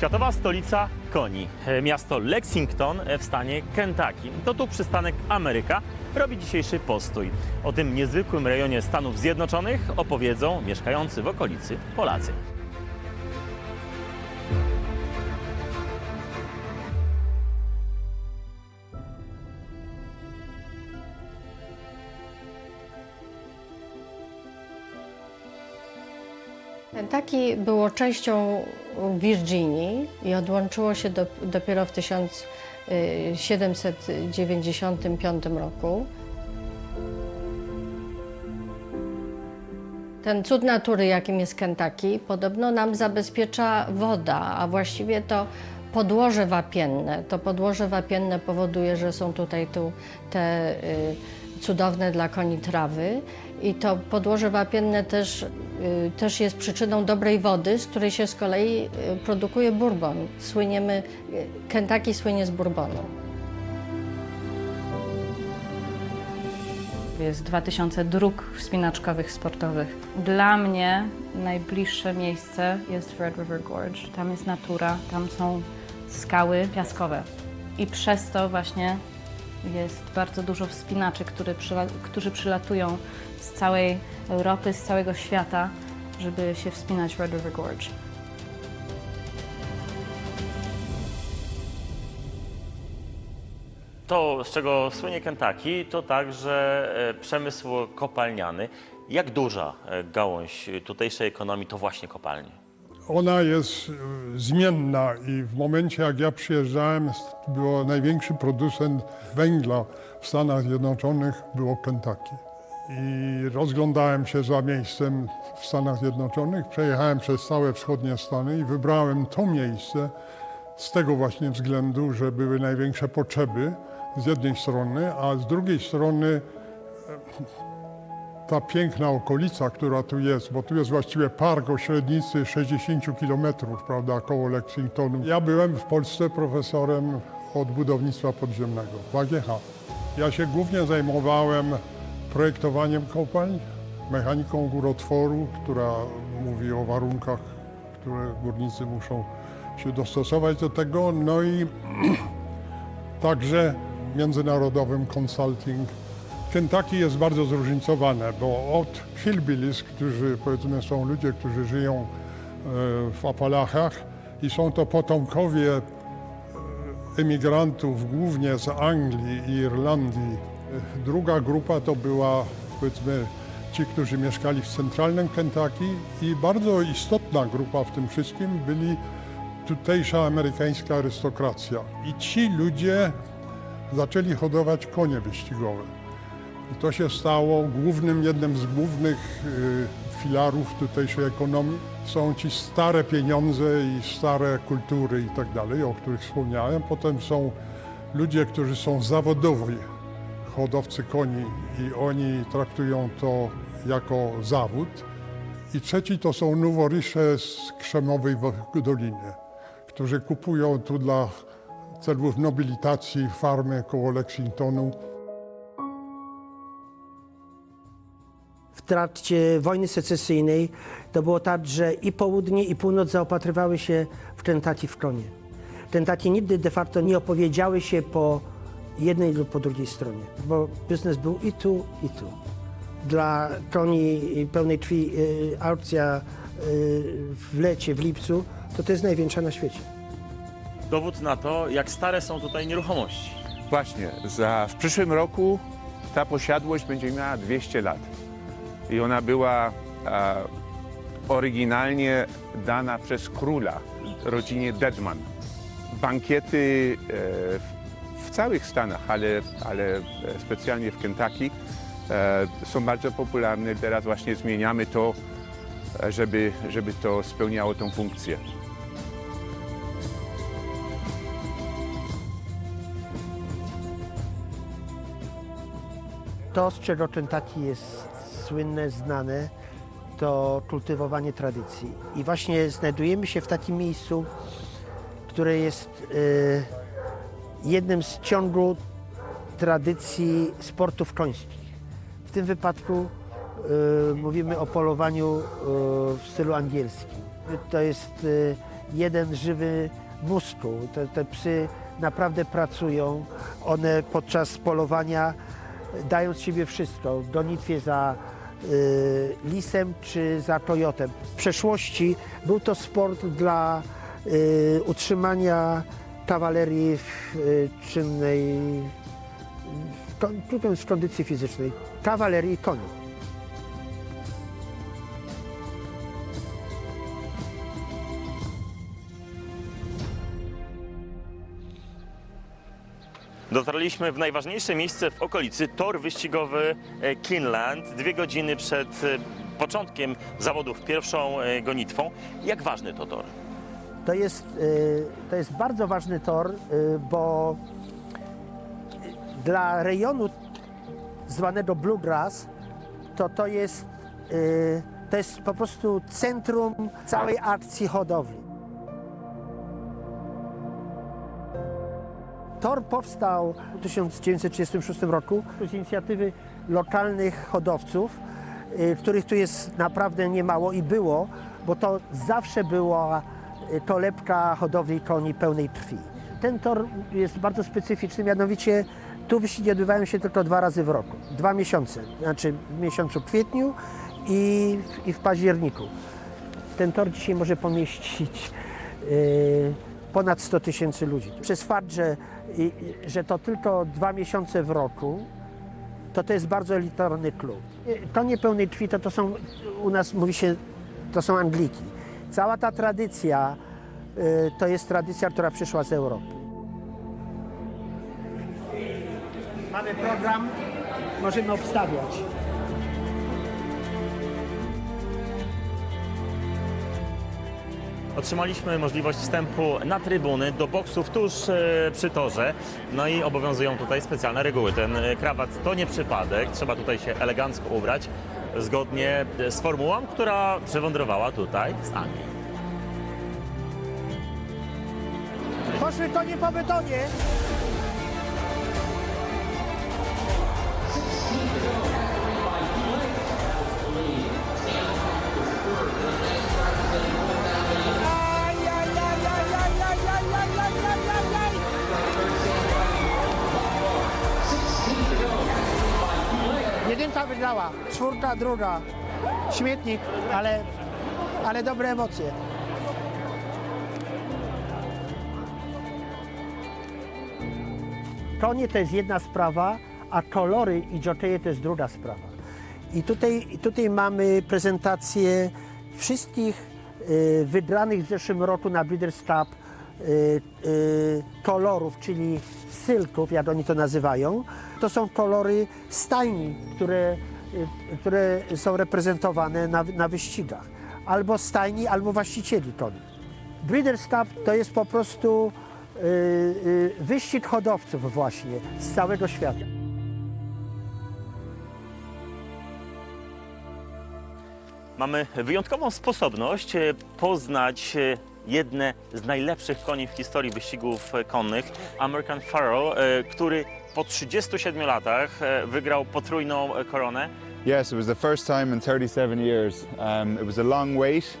Światowa stolica koni. E, Miasto Lexington e, w stanie Kentucky. To tu przystanek Ameryka robi dzisiejszy postój. O tym niezwykłym rejonie Stanów Zjednoczonych opowiedzą mieszkający w okolicy Polacy. Kentucky było częścią Virginii i odłączyło się do, dopiero w 1795 roku. Ten cud natury, jakim jest Kentucky, podobno nam zabezpiecza woda, a właściwie to podłoże wapienne. To podłoże wapienne powoduje, że są tutaj tu te y, cudowne dla koni trawy i to podłoże wapienne też, y, też jest przyczyną dobrej wody, z której się z kolei y, produkuje bourbon. Słyniemy, y, Kentucky słynie z bourbonu. Jest 2000 dróg wspinaczkowych sportowych. Dla mnie najbliższe miejsce jest Red River Gorge. Tam jest natura, tam są skały piaskowe. I przez to właśnie jest bardzo dużo wspinaczy, który którzy przylatują z całej Europy, z całego świata, żeby się wspinać Red River Gorge. To, z czego słynie Kentucky, to także e, przemysł kopalniany. Jak duża e, gałąź tutejszej ekonomii to właśnie kopalnie? Ona jest y, zmienna i w momencie jak ja przyjeżdżałem, było największy producent węgla w Stanach Zjednoczonych było Kentucky. I rozglądałem się za miejscem w Stanach Zjednoczonych, przejechałem przez całe wschodnie Stany i wybrałem to miejsce z tego właśnie względu, że były największe potrzeby z jednej strony, a z drugiej strony ta piękna okolica, która tu jest, bo tu jest właściwie park o średnicy 60 km, prawda, koło Lexingtonu. Ja byłem w Polsce profesorem od budownictwa podziemnego w AGH. Ja się głównie zajmowałem projektowaniem kopalń, mechaniką górotworu, która mówi o warunkach, które górnicy muszą się dostosować do tego, no i także międzynarodowym consulting. Kentucky jest bardzo zróżnicowane, bo od hillbillies, którzy powiedzmy są ludzie, którzy żyją e, w Apalachach i są to potomkowie e, emigrantów głównie z Anglii i Irlandii. Druga grupa to była powiedzmy ci, którzy mieszkali w centralnym Kentucky i bardzo istotna grupa w tym wszystkim byli tutejsza amerykańska arystokracja. I ci ludzie zaczęli hodować konie wyścigowe. I to się stało głównym, jednym z głównych y, filarów tutejszej ekonomii. Są ci stare pieniądze i stare kultury i tak dalej, o których wspomniałem. Potem są ludzie, którzy są zawodowi hodowcy koni i oni traktują to jako zawód. I trzeci to są noworysze z Krzemowej Doliny, którzy kupują tu dla celów nobilitacji farmy koło Lexingtonu. W trakcie wojny secesyjnej to było tak, że i południe, i północ zaopatrywały się w Kentucky w konie. Kentucky nigdy de facto nie opowiedziały się po jednej lub po drugiej stronie, bo biznes był i tu, i tu. Dla koni pełnej krwi y, aukcja y, w lecie, w lipcu, to to jest największa na świecie. Dowód na to, jak stare są tutaj nieruchomości. Właśnie, za, w przyszłym roku ta posiadłość będzie miała 200 lat. I ona była oryginalnie dana przez króla rodzinie Deadman. Bankiety e, w, całych Stanach, ale, ale e, specjalnie w Kentucky e, są bardzo popularne. Teraz właśnie zmieniamy to, żeby, żeby to spełniało tą funkcję. To, z czego Kentucky jest słynne, znane, to kultywowanie tradycji. I właśnie znajdujemy się w takim miejscu, które jest e, jednym z ciągu tradycji sportów końskich. W tym wypadku e, mówimy o polowaniu e, w stylu angielskim. To jest jeden żywy muskuł. Te, te psy naprawdę pracują. One podczas polowania dają z siebie wszystko. W gonitwie za y, lisem czy za kojotem. W przeszłości był to sport dla y, utrzymania kawalerii w y, czynnej, w kondycji fizycznej. Kawalerii koni. Dotarliśmy w najważniejsze miejsce w okolicy, tor wyścigowy e, Kinland, dwie godziny przed e, początkiem zawodów pierwszą e, gonitwą. Jak ważny to tor? To jest, to jest bardzo ważny tor, bo dla rejonu zwanego Bluegrass to to jest, to jest po prostu centrum całej akcji hodowli. Tor powstał w 1936 roku z inicjatywy lokalnych hodowców, y, których tu jest naprawdę niemało i było, bo to zawsze była y, kolebka hodowli koni pełnej krwi. Ten tor jest bardzo specyficzny, mianowicie tu wyścigi odbywają się tylko dwa razy w roku, dwa miesiące, znaczy w miesiącu kwietniu i, w- i w październiku. Ten tor dzisiaj może pomieścić y, ponad 100 tysięcy ludzi. Przez fakt, że, i- że to tylko dwa miesiące w roku, to to jest bardzo elitarny klub. Y, To niepełnej krwi to, to są, u nas mówi się, to są Angliki. Cała ta tradycja y, to jest tradycja, która przyszła z Europy. Mamy program, możemy obstawiać. Otrzymaliśmy możliwość wstępu na trybuny do boksów tuż e, przy torze. No i obowiązują tutaj specjalne reguły. Ten e, krawat to nie przypadek. Trzeba tutaj się elegancko ubrać zgodnie z formułą, która przewędrowała tutaj z Anglii. Poszły konie po betonie. Jedynka wygrała, czwórka druga. Śmietnik, ale, ale dobre emocje. Konie to jest jedna sprawa, a kolory i jokeje to jest druga sprawa. I tutaj, tutaj mamy prezentację wszystkich y, wybranych w zeszłym roku na Breeders' Cup kolorów, czyli sylków, jak oni to nazywają. To są kolory stajni, które, y, które są reprezentowane na, na wyścigach. Albo stajni, albo właścicieli koni. Breeders' Cup to jest po prostu y, y, wyścig hodowców właśnie z całego świata. Mamy wyjątkową sposobność poznać jedne z najlepszych koni w historii wyścigów konnych, American Pharoah, e, który po 37 latach e, wygrał potrójną koronę. Yes, it was the first time in 37 years. Um, it was a long wait,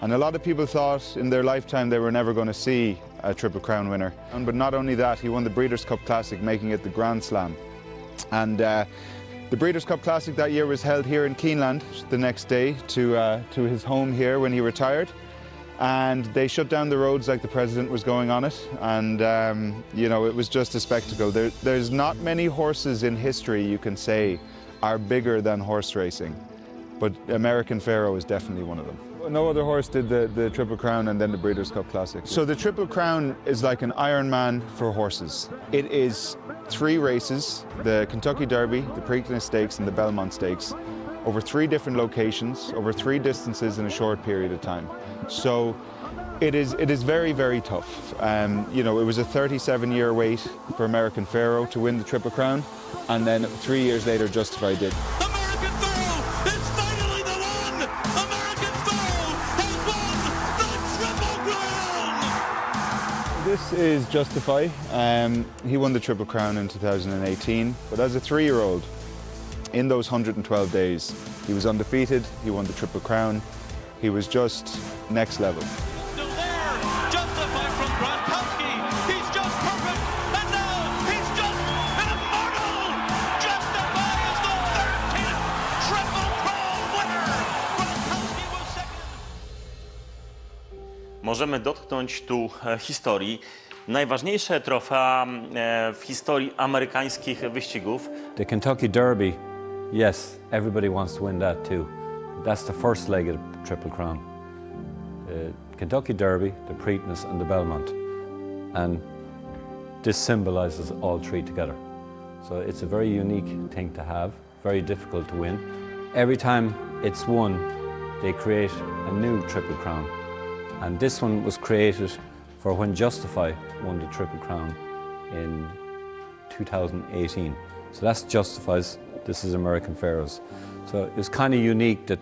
and a lot of people thought in their lifetime they were never going to see a Triple Crown winner. And, but not only that, he won the Breeders' Cup Classic, making it the Grand Slam. And uh, the Breeders' Cup Classic that year was held here in Keeneland the next day to, uh, to his home here when he retired. And they shut down the roads like the president was going on it. And, um, you know, it was just a spectacle. There, there's not many horses in history you can say are bigger than horse racing. But American Pharaoh is definitely one of them. No other horse did the, the Triple Crown and then the Breeders' Cup Classic. So the Triple Crown is like an Ironman for horses. It is three races, the Kentucky Derby, the Preakness Stakes and the Belmont Stakes, over three different locations, over three distances in a short period of time. So it is, it is very, very tough. Um, you know, it was a 37-year wait for American Pharaoh to win the Triple Crown, and then three years later, Justify did. American Pharaoh is finally the one! American Pharaoh has won the Triple Crown! This is Justify. Um, he won the Triple Crown in 2018, but as a three-year-old, in those 112 days, he was undefeated, he won the Triple Crown, he was just next level. możemy dotknąć tu historii. Najważniejsze trofea w historii amerykańskich wyścigów. The Kentucky Derby yes, everybody wants to win that too. That's the first leg of the Triple Crown. The Kentucky Derby, the Preakness, and the Belmont. And this symbolizes all three together. So it's a very unique thing to have, very difficult to win. Every time it's won, they create a new Triple Crown. And this one was created for when Justify won the Triple Crown in 2018. So that's justifies this is American Pharaohs. So it was kind of unique that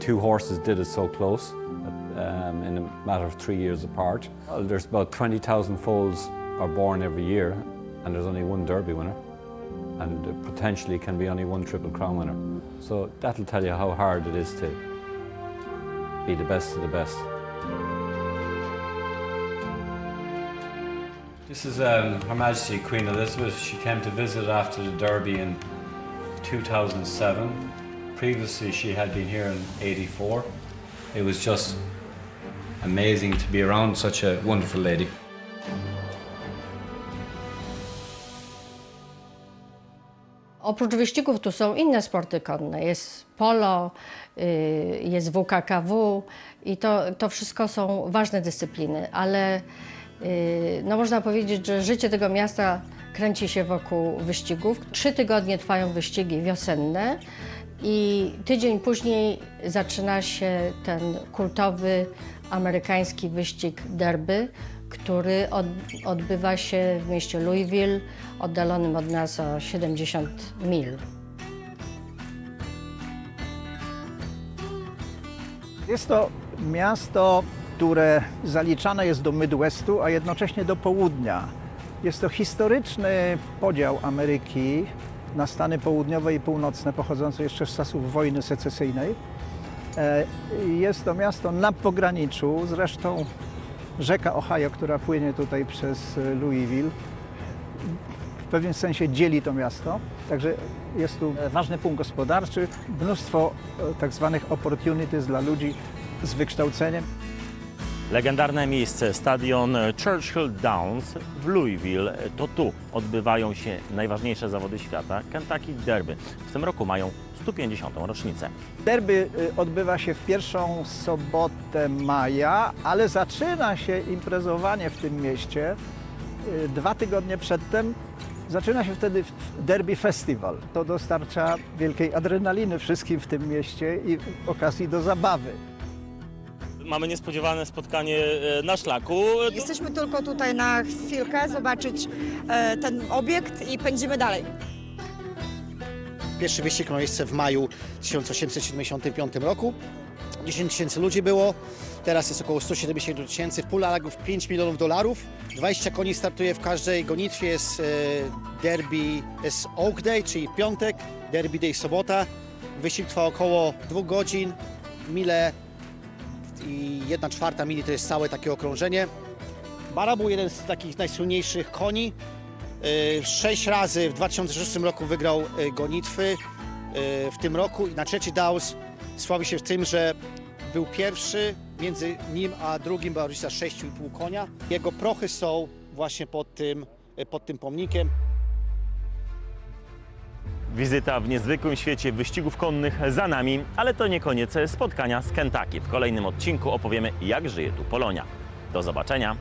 two horses did it so close um, in a matter of three years apart. Well, there's about 20,000 foals are born every year, and there's only one Derby winner, and potentially can be only one Triple Crown winner. So that'll tell you how hard it is to be the best of the best. This is um, Her Majesty Queen Elizabeth. She came to visit after the Derby in 2007. Previously, she had been here in 84. It was just amazing to be around such a wonderful lady. Oprócz wyścigów tu są inne sporty konne. Jest polo, y, jest WKKW i to, to wszystko są ważne dyscypliny, ale y, no można powiedzieć, że życie tego miasta kręci się wokół wyścigów. Trzy tygodnie trwają wyścigi wiosenne i tydzień później zaczyna się ten kultowy amerykański wyścig derby, który od, odbywa się w mieście Louisville, oddalonym od nas o 70 mil. Jest to miasto, które zaliczane jest do Midwestu, a jednocześnie do południa. Jest to historyczny podział Ameryki na Stany południowe i północne, pochodzące jeszcze z czasów wojny secesyjnej. E, Jest to miasto na pograniczu, zresztą rzeka Ohio, która płynie tutaj przez Louisville, w pewnym sensie dzieli to miasto. Także jest tu ważny punkt gospodarczy, mnóstwo e, tak zwanych opportunities dla ludzi z wykształceniem. Legendarne miejsce, stadion Churchill Downs w Louisville. To tu odbywają się najważniejsze zawody świata, Kentucky Derby. W tym roku mają 150. rocznicę. Derby y, odbywa się w pierwszą sobotę maja, ale zaczyna się imprezowanie w tym mieście y, dwa tygodnie przedtem. Zaczyna się wtedy Derby Festival. To dostarcza wielkiej adrenaliny wszystkim w tym mieście i okazji do zabawy. Mamy niespodziewane spotkanie e, na szlaku. Jesteśmy tylko tutaj na chwilkę zobaczyć e, ten obiekt i pędzimy dalej. Pierwszy wyścig miał miejsce w maju 1875 roku. 10 tysięcy ludzi było, teraz jest około 170 tysięcy. Pula lagów 5 milionów dolarów. 20 koni startuje w każdej gonitwie. Jest e, derby, jest Oak Day, czyli piątek, derby day sobota. Wyścig trwa około 2 godzin. Mile i 1 czwarta mili to jest całe takie okrążenie. Bara był jeden z takich najsłynniejszych koni. E, Sześć razy w 2006 roku wygrał e, gonitwy. E, W tym roku i na trzeci Downs sławi się w tym, że był pierwszy, między nim a drugim była różnica 6,5 konia. Jego prochy są właśnie pod tym, pod tym pomnikiem. Wizyta w niezwykłym świecie wyścigów konnych za nami, ale to nie koniec spotkania z Kentucky. W kolejnym odcinku opowiemy, jak żyje tu Polonia. Do zobaczenia.